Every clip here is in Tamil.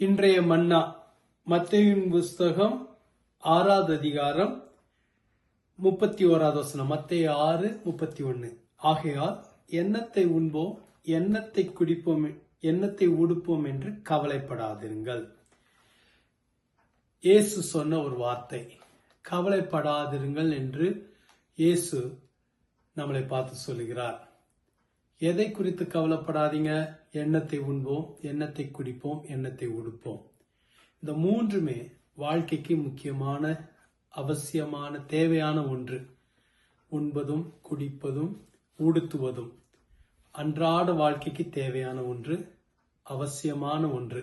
இன்றைய மன்னா மத்தையின் புஸ்தகம் ஆறாவது அதிகாரம் முப்பத்தி ஓராவது வசனம் மத்திய ஆறு முப்பத்தி ஒன்னு. ஆகையால் எண்ணத்தை உண்போம் எண்ணத்தை குடிப்போம் எண்ணத்தை உடுப்போம் என்று கவலைப்படாதிருங்கள். இயேசு சொன்ன ஒரு வார்த்தை கவலைப்படாதிருங்கள் என்று இயேசு நம்மளை பார்த்து சொல்லுகிறார். எதை குறித்து கவலைப்படாதீங்க? எண்ணத்தை உண்போம் எண்ணத்தை குடிப்போம் எண்ணத்தை உடுப்போம். இந்த மூன்றுமே வாழ்க்கைக்கு முக்கியமான அவசியமான தேவையான ஒன்று. உண்பதும் குடிப்பதும் உடுத்துவதும். அன்றாட வாழ்க்கைக்கு தேவையான ஒன்று அவசியமான ஒன்று.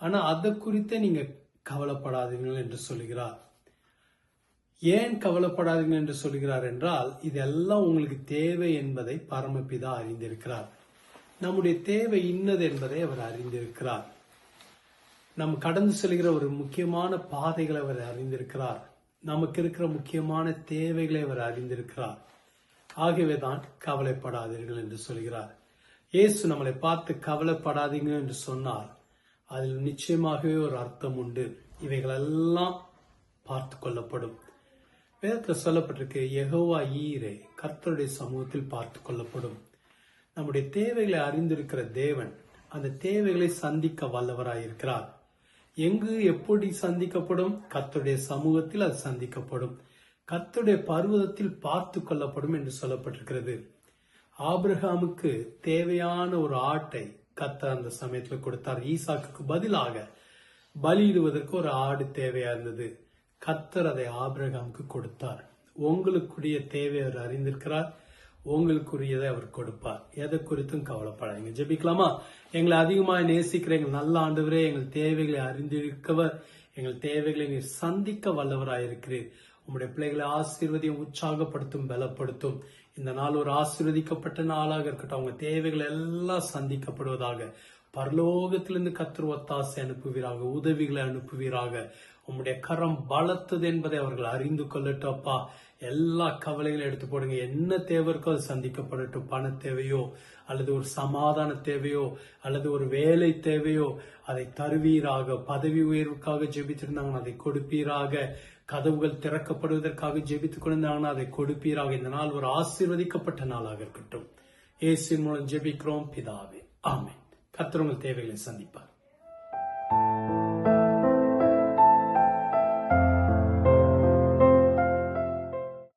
ஆனால் அதை குறித்தே நீங்கள் கவலைப்படாதீர்கள் என்று சொல்லுகிறார் ஏன் கவலைப்படாதீங்க என்று சொல்கிறார் என்றால் இதெல்லாம் உங்களுக்கு தேவை என்பதை பரமபிதா அறிந்திருக்கிறார். நம்முடைய தேவை இன்னது என்பதை அவர் அறிந்திருக்கிறார். நம் கடந்து செல்கிற ஒரு முக்கியமான பாதைகளை அவர் அறிந்திருக்கிறார். நமக்கு இருக்கிற முக்கியமான தேவைகளை அவர் அறிந்திருக்கிறார். ஆகவே தான் கவலைப்படாதீர்கள் என்று சொல்கிறார். இயேசு நம்மளை பார்த்து கவலைப்படாதீங்க என்று சொன்னால் அதில் நிச்சயமாகவே ஒரு அர்த்தம் உண்டு. இவைகளெல்லாம் பார்த்து கொள்ளப்படும். வேதத்தில் சொல்லப்பட்டிருக்கு எகோவா ஈரே கர்த்தருடைய சமூகத்தில் பார்த்து கொள்ளப்படும். நம்முடைய தேவைகளை அறிந்திருக்கிற தேவன் அந்த தேவைகளை சந்திக்க வல்லவராயிருக்கிறார் எங்கு எப்படி சந்திக்கப்படும்? கர்த்தருடைய சமூகத்தில் அது சந்திக்கப்படும். கர்த்தருடைய பர்வதத்தில் பார்த்து கொள்ளப்படும் என்று சொல்லப்பட்டிருக்கிறது. ஆபிரகாமுக்கு தேவையான ஒரு ஆட்டை கர்த்தர் அந்த சமயத்தில் கொடுத்தார். ஈசாக்கு பதிலாக பலியிடுவதற்கு ஒரு ஆடு தேவையா இருந்தது. கத்தர் அதை ஆபிரகாமுக்கு கொடுத்தார். உங்களுக்குரிய தேவை அவர் அறிந்திருக்கிறார். உங்களுக்குரியதை அவர் கொடுப்பார். எதை குறித்தும் கவலைப்படாதீங்க. ஜெபிக்கலாமா? எங்களை அதிகமாக நேசிக்கிற எங்கள் நல்ல ஆண்டவரே எங்கள் தேவைகளை அறிந்திருக்கவர் எங்கள் தேவைகளை நீர் சந்திக்க வல்லவராயிருக்கிறீர் உங்களுடைய பிள்ளைகளை ஆசீர்வதியும் உற்சாகப்படுத்தும் பலப்படுத்தும். இந்த நாள் ஒரு ஆசீர்வதிக்கப்பட்ட நாளாக இருக்கட்டும். அவங்க தேவைகள் எல்லாம் சந்திக்கப்படுவதாக. பரலோகத்திலிருந்து கத்திர ஒத்தாசை அனுப்புவீராக உதவிகளை அனுப்புவீராக. உம்முடைய கரம் பலத்தது என்பதை அவர்கள் அறிந்து கொள்ளட்டும் அப்பா. எல்லா கவலைகளும் எடுத்து போடுங்க. என்ன தேவை இருக்கோ அது சந்திக்கப்படட்டும். பண தேவையோ அல்லது ஒரு சமாதான தேவையோ அல்லது ஒரு வேலை தேவையோ அதை தருவீராக. பதவி உயர்வுக்காக ஜெபித்திருந்தாங்கன்னா அதை கொடுப்பீராக. கதவுகள் திறக்கப்படுவதற்காக ஜெபித்துக் கொண்டிருந்தாங்கன்னா அதை கொடுப்பீராக. இந்த நாள் ஒரு ஆசீர்வதிக்கப்பட்ட நாளாக இருக்கட்டும். ஏசி மூலம் ஜெபிக்கிறோம். பிதாவே. ஆமே கத்திரங்கள் தேவைகளை சந்திப்பார்.